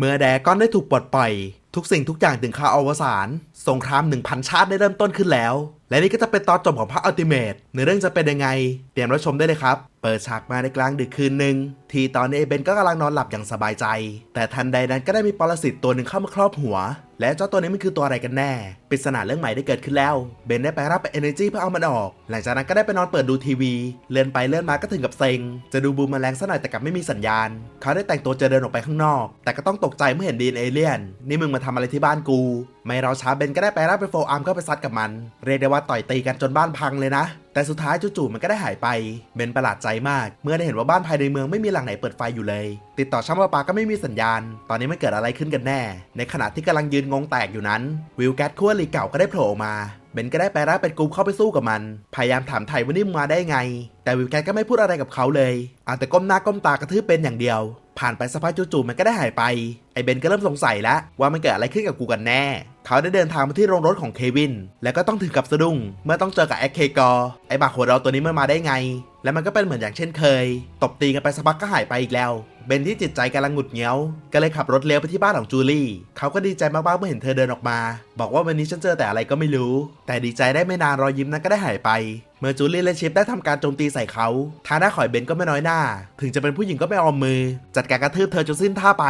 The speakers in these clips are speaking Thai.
เมื่อแดกอนได้ถูกปลดปล่อย ทุกสิ่งทุกอย่างถึงข่าวอวสานสงคราม 1,000 ชาติได้เริ่มต้นขึ้นแล้ว และนี่ก็จะเป็นตอนจบของพระอัลติเมตในเรื่องจะเป็นยังไง เตรียมรับชมได้เลยครับ เปิดฉากมาในกลางดึกคืนหนึ่งที่ตอนนี้เอเบนก็กำลังนอนหลับอย่างสบายใจ แต่ทันใดนั้นก็ได้มีปรสิตตัวหนึ่งเข้ามาครอบหัว และเจ้าตัวนี้มันคือตัวอะไรกันแน่ปริศนาเรื่องใหม่ได้เกิดขึ้นแล้ว เบนได้ไปรับเป็นอร์จีเพื่อเอามันออก หลังจากนั้นก็ได้ไปนอนเปิดดูทีวี เลื่อนไปเลื่อนมาก็ถึงกับเซ็ง จะดูบูมแมลงซะหน่อยแต่กลับไม่มีสัญญาณ เขาได้แต่งตัวจะเดินออกไปข้างนอก แต่ก็ต้องตกใจเมื่อเห็นดีนเอเลียน นี่มึงมาทำอะไรที่บ้านกู ไม่รอช้าเบนก็ได้ไปรับเป็นโฟอาร์มเข้าไปซัดกับมัน เรียกได้ว่าต่อยตีกันจนบ้านพังเลยนะ แต่สุดท้ายจู่ๆมันก็ได้หายไป เบนประหลาดใจมาก เมื่อได้เห็นว่าบ้านภายในเมืองไม่มีหลังไหนเปิดไฟอยู่เลย ติดต่อช่างประปาก็ไม่มีสัญญาณ ตอนนี้มันเกิดอะไรขึ้นกันแน่ ในขณะที่กำลังยืนงงแตกอยู่นั้น วิลแกตคู่อริเก่าก็ได้โผล่ออกมาเบนก็ได้ไปรับเป็นกลุ่มเข้าไปสู้กับมัน พยายามถามไถ่ว่านี่มมาได้ไง แต่วิลแกตก็ไม่พูดอะไรกับเขาเลยอาแต่ก้มหน้าก้มตากระทืบเป็นอย่างเดียว ผ่านไปสักพักจู่ๆมันก็ได้หายไป ไอเบนก็เริ่มสงสัยแล้วว่ามันเกิดอะไรขึ้นกับกูกันแน่ เขาได้เดินทางมาที่โรงรถของเควิน และก็ต้องถึงกับสะดุ้งเมื่อต้องเจอกับแอคเคกอร์ไอบักหัวเราะตัวนี้มันมาได้ไง และมันก็เป็นเหมือนอย่างเช่นเคย ตบตีกันไปสักพักก็หายไปอีกแล้วเบนที่จิตใจกำลังหงุดเงี้ยวก็เลยขับรถเลี้ยวไปที่บ้านของจูลี่ เขาก็ดีใจมากๆเมื่อเห็นเธอเดินออกมา บอกว่าวันนี้ฉันเจอแต่อะไรก็ไม่รู้ แต่ดีใจได้ไม่นานรอยยิ้มนั้นก็ได้หายไป เมื่อจูเลี่และชิปได้ทำการโจมตีใส่เขาทางด้าข่อยเบนก็ไม่น้อยหน้า ถึงจะเป็นผู้หญิงก็ไม่ออมมือ จัดการกระทืบเธอจนสิ้นท่าไป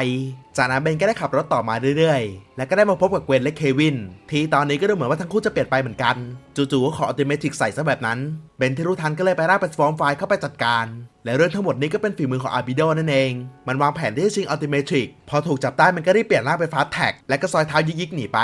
จากนั้นเบนก็ได้ขับรถต่อมาเรื่อยๆ และก็ได้มาพบกับเกวนและเควิน ที่ตอนนี้ก็ดูเหมือนว่าทั้งคู่จะเปลี่ยนไปเหมือนกัน จู่ๆก็ขออัลติเมทิกใส่ซะแบบนั้น เบนที่รู้ทันก็เลยไปร่างเป็นฟอร์มไฟล์เข้าไปจัดการ และเรื่องทั้งหมดนี้ก็เป็นฝีมือของอาร์บิโดนั่นเอง มันวางแผนที่จะชิงอัลติเมทริกพอถูกจับได้มันก็รีบเปลี่ยนร่างเป็นฟาสแท็กและก็ซอยเท้ายิกๆหนีไป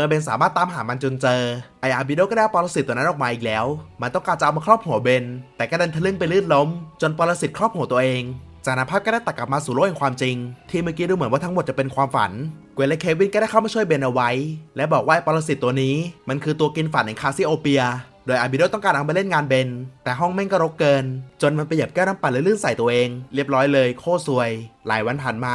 เมื่อเบนสามารถตามหามันจนเจอ ไออาร์บิโดก็ได้เอาปรสิตตัวนั้นออกมาอีกแล้ว มันต้องการจะเอามาครอบหัวเบน แต่ก็ดันทะลึ่งไปลื่นล้ม จนปรสิตครอบหัวตัวเองจากนั้นภาพก็ได้ตัดกลับมาสู่โลกแห่งความจริง ที่เมื่อกี้ดูเหมือนว่าทั้งหมดจะเป็นความฝัน เกวนและเควินก็ได้เข้ามาช่วยเบนเอาไว้ และบอกว่าไอ้ปรสิตตัวนี้ มันคือตัวกินฝันแห่งคาซิโอเปีย โดยอาร์บิโดต้องการเอามาเล่นงานเบน แต่ห้องแม่งก็รกเกิน จนมันไปเหยียบแก้วน้ำปั่นและลื่นใส่ตัวเอง เรียบร้อยเลย โคตรซวย หลายวันผ่านมา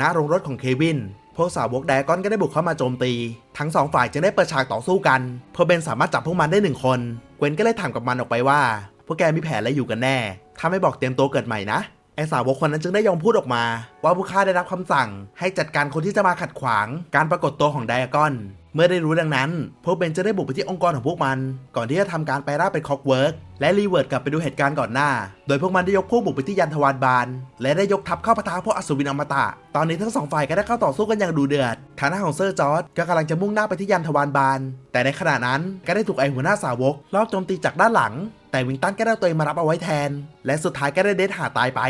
ณโรงรถของเควิน พวกสาวกแดกอนก็ได้บุกเข้ามาโจมตี ทั้งสองฝ่ายจึงได้เปิดฉากต่อสู้กันเพื่อเบนสามารถจับพวกมันได้หนึ่งคน เกวนก็เลยถามกับมันออกไปว่า พวกแกมีแผนอะไรอยู่กันแน่ ถ้าไม่บอกเตรียมตัวเกิดใหม่นะ ไอสาวกคนนั้นจึงได้ยอมพูดออกมา ว่าผู้ฆ่าได้รับคำสั่ง ให้จัดการคนที่จะมาขัดขวาง การปรากฏตัวของไดอากอน เมื่อได้รู้ดังนั้น พวกเบนจะได้บุกไปที่องค์กรของพวกมัน ก่อนที่จะทำการไปล่าเป็นคอกเวิร์กและรีเวิร์ดกลับไปดูเหตุการณ์ก่อนหน้า โดยพวกมันได้ยกพวกบุกไปที่ยันทวารบานและได้ยกทัพเข้าปะทะพวกอสูรวินอมตะ ตอนนี้ทั้งสองฝ่ายก็ได้เข้าต่อสู้กันอย่างดูเดือดทาน้าของเซอร์จอร์ดก็กำลังจะมุ่งหน้าไปที่ยันทวารบานแต่ในขณะนั้นก็ได้ถูกไอหัวหน้าสาวกลอบโจมตีจากด้านหลัง แต่วิงตันก็ได้ตัวเองมารับเอาไว้แทน และสุดท้ายก็ได้เดทหาตายไป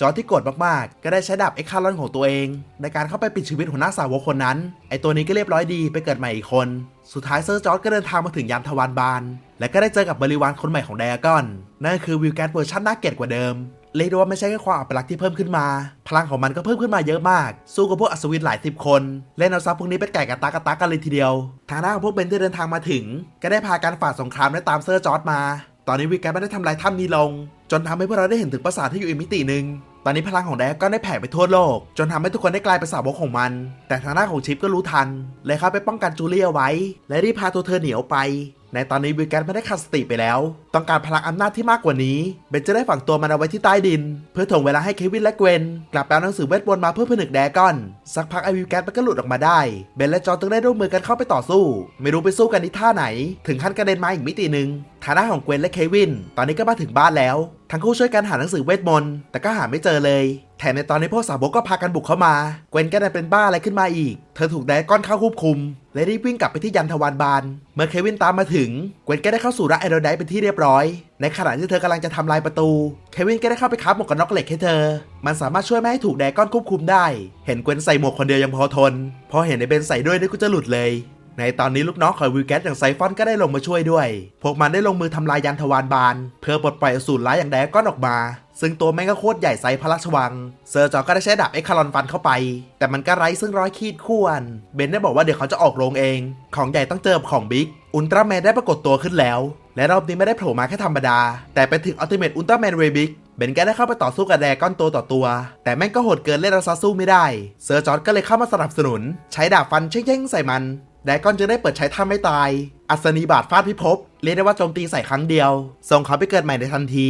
จอร์ที่โกรธมากๆ ก็ได้ใช้ดาบเอ็กคารอนของตัวเอง ในการเข้าไปปิดชีวิตหัวหน้าสาวกคนนั้น ไอตัวนี้ก็เรียบร้อยดีไปเกิดใหม่อีกคน สุดท้ายเซอร์จอร์จก็เดินทางมาถึงยานทวารบาน และก็ได้เจอกับบริวารคนใหม่ของไดอากอน นั่นคือวิลแกนเวอร์ชันน่าเกลียดกว่าเดิมเรียกได้ว่าไม่ใช่แค่ความอัปลักษณ์ที่เพิ่มขึ้นมา พลังของมันก็เพิ่มขึ้นมาเยอะมาก สู้กับพวกอัศวินหลายสิบคน เล่นเอาซับพวกนี้เป็นไก่กระตากระตากันเลยทีเดียว ทางด้านของพวกเบนที่เดินทางมาถึง ก็ได้พาการฝ่าสงครามและตามเซอร์จอร์จมา ตอนนี้วิกแกนไม่ได้ทำลายถ้ำนี้ลง จนทำให้พวกเราได้เห็นถึงปราสาทที่อยู่อีกมิติหนึ่งตอนนี้พลังของแดกก็ได้แผ่ไปทั่วโลก จนทำให้ทุกคนได้กลายเป็นสาวกของมัน แต่ทางด้านของชิปก็รู้ทัน เลยเข้าไปป้องกันจูเลียไว้ และรีบพาตัวเธอหนีออกไป ในตอนนี้วิลแกนไม่ได้ขาดสติไปแล้ว ต้องการพลังอำนาจที่มากกว่านี้ เบนจะได้ฝังตัวมันเอาไว้ที่ใต้ดิน เพื่อถ่วงเวลาให้เควินและเกวน กลับไปเอาหนังสือเวทมนต์มาเพื่อผนึกแดกอน สักพักไอวิลแกนมันก็หลุดออกมาได้ เบนและจอห์นจึงได้ร่วมมือกันเข้าไปต่อสู้ ไม่รู้ไปสู้กันที่ท่าไหน ถึงขั้นกระเด็นมาอีกมิติหนึ่งฐานะของเกวนและเควิน ตอนนี้ก็มาถึงบ้านแล้ว ทั้งคู่ช่วยกันหาหนังสือเวทมนต์แต่ก็หาไม่เจอเลย แถมในตอนนี้พวกสาวกก็พากันบุกเข้ามา เกวนก็ได้เป็นบ้าอะไรขึ้นมาอีก เธอถูกแดก้อนเข้าควบคุม และรีบวิ่งกลับไปที่ยันทวารบาน เมื่อเควินตามมาถึง เกวนก็ได้เข้าสู่ระไอโรไดเป็นที่เรียบร้อย ในขณะที่เธอกำลังจะทำลายประตู เควินก็ได้เข้าไปคับหมวกกันน็อกเหล็กให้เธอ มันสามารถช่วยไม่ให้ถูกแดก้อนควบคุมได้ เห็นเกวนใส่หมวกคนเดียวยังพอทน พอเห็นในเบนใส่ด้วยนี่ก็จะหลุดเลยในตอนนี้ลูกน้องของวิลแกสอย่างไซฟอนก็ได้ลงมาช่วยด้วย พวกมันได้ลงมือทำลายยันทวารบาน เพื่อปลดปล่อยอสูรร้ายอย่างแดกอนออกมา ซึ่งตัวแม่งก็โคตรใหญ่ไซส์พระราชวัง เซอร์จอก็ได้ใช้ดาบเอ็กคารอนฟันเข้าไป แต่มันก็ไร้ซึ่งร้อยขีดข่วน เบนได้บอกว่าเดี๋ยวเขาจะออกโรงเอง ของใหญ่ต้องเจอของบิ๊ก อุลตร้าแมนได้ปรากฏตัวขึ้นแล้ว และรอบนี้ไม่ได้โผล่มาแค่ธรรมดา แต่เป็นถึงอัลติเมทอุลตร้าแมนเรบิกเบนก็ได้เข้าไปต่อสู้กับแดกอนตัวต่อตัว แต่แม่งก็โหดเกินเล่นราซะสู้ไม่ได้ เซอร์จอร์จก็เลยเข้ามาสนับสนุน ใช้ดาบฟันเช่งๆใส่มันแดกอนจึงได้เปิดใช้ท่าไม่ตาย อัศนีบาดฟาดพิภพ เรียกได้ว่าโจมตีใส่ครั้งเดียว ส่งเขาไปเกิดใหม่ในทันที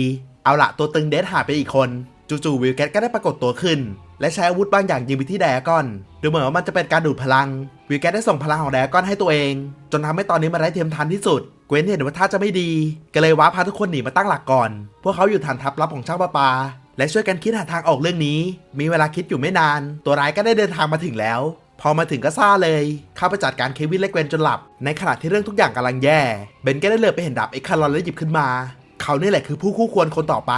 เอาละตัวตึงเดทหายไปอีกคน จู่ๆวิลแกตก็ได้ปรากฏตัวขึ้น และใช้อาวุธบางอย่างยิงไปที่ไดกอน ดูเหมือนว่ามันจะเป็นการดูดพลัง วิลแกตได้ส่งพลังของไดกอนให้ตัวเอง จนทำให้ตอนนี้มันไร้เทียมทานที่สุด เกวนเห็นว่าท่าจะไม่ดี ก็เลยว้าพาทุกคนหนีมาตั้งหลักก่อน พวกเขาอยู่ฐานทัพลับของช่างประปาและช่วยกันคิดหาทางออกเรื่องนี้ มีเวลาคิดอยู่ไม่นาน ตัวร้ายก็ได้เดินทางมาถึงแล้ว พอมาถึงก็ซ่าเลย เข้าไปจัดการเควินและเกวนจนหลับ ในขณะที่เรื่องทุกอย่างกำลังแย่ เบนก็ได้เลือไปเห็นดาบเอ็กคารอนแล้วหยิบขึ้นมา เขานี่แหละคือผู้คู่ควรคนต่อไป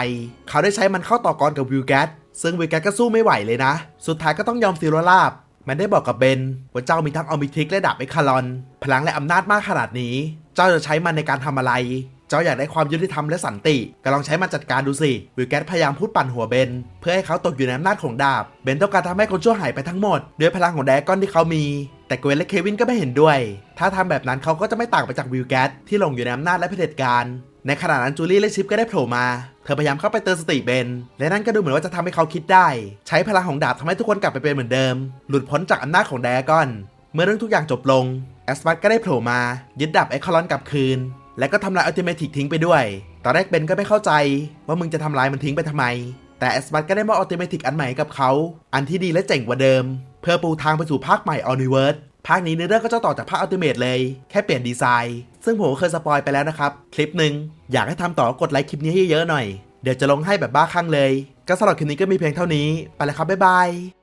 เขาได้ใช้มันเข้าต่อกรกับวิลแกตซึ่งวิลแกตก็สู้ไม่ไหวเลยนะ สุดท้ายก็ต้องยอมซีโรราบมันได้บอกกับเบนว่าเจ้ามีทั้งออมิทริกและดาบเอคารอน พลังและอำนาจมากขนาดนี้ เจ้าจะใช้มันในการทำอะไร เจ้าอยากได้ความยุติธรรมและสันติ ก็ลองใช้มันจัดการดูสิ วิลแกตพยายามพูดปั่นหัวเบน เพื่อให้เขาตกอยู่ในอำนาจของดาบ เบนต้องการทำให้คนชั่วหายไปทั้งหมดด้วยพลังของแดกอนที่เขามี แต่เกวนและเควินก็ไม่เห็นด้วย ถ้าทำแบบนั้นเขาก็จะไม่ต่างไปจากวิลแกตที่หลงอยู่ในอำนาจและเผด็จการ ในขณะนั้นจูลี่และชิปก็ได้โผล่มา เธอพยายามเข้าไปเตือนสติเบน และนั่นก็ดูเหมือนว่าจะทำให้เขาคิดได้ ใช้พลังของดาบทำให้ทุกคนกลับไปเป็นเหมือนเดิม หลุดพ้นจากอำนาจของแดกอน เมื่อเรื่องทุกอย่างจบลง แอสปัตก็ได้โผล่มา ยึดดาบไอคอลอนกลับคืน และก็ทำลายอัลติเมทิกทิ้งไปด้วย ตอนแรกเบนก็ไม่เข้าใจ ว่ามึงจะทำลายมันทิ้งไปทำไม แต่แอสปัตก็ได้มอบอัลติเมทิกอันใหม่ให้กับเขา อันที่ดีและเจ๋งกว่าเดิม เพื่อปูทางไปสู่ภาคใหม่ออนิเวิร์สภาคนี้เนื้อเรื่องก็จะต่อจากภาคอัลติเมทเลย แค่เปลี่ยนดีไซน์ ซึ่งผมก็เคยสปอยไปแล้วนะครับ คลิปหนึ่งอยากให้ทำต่อกดไลค์คลิปนี้ให้เยอะหน่อย เดี๋ยวจะลงให้แบบบ้าคลั่งเลย ก็สำหรับคลิปนี้ก็มีเพียงเท่านี้ ไปแล้วครับบ๊ายบาย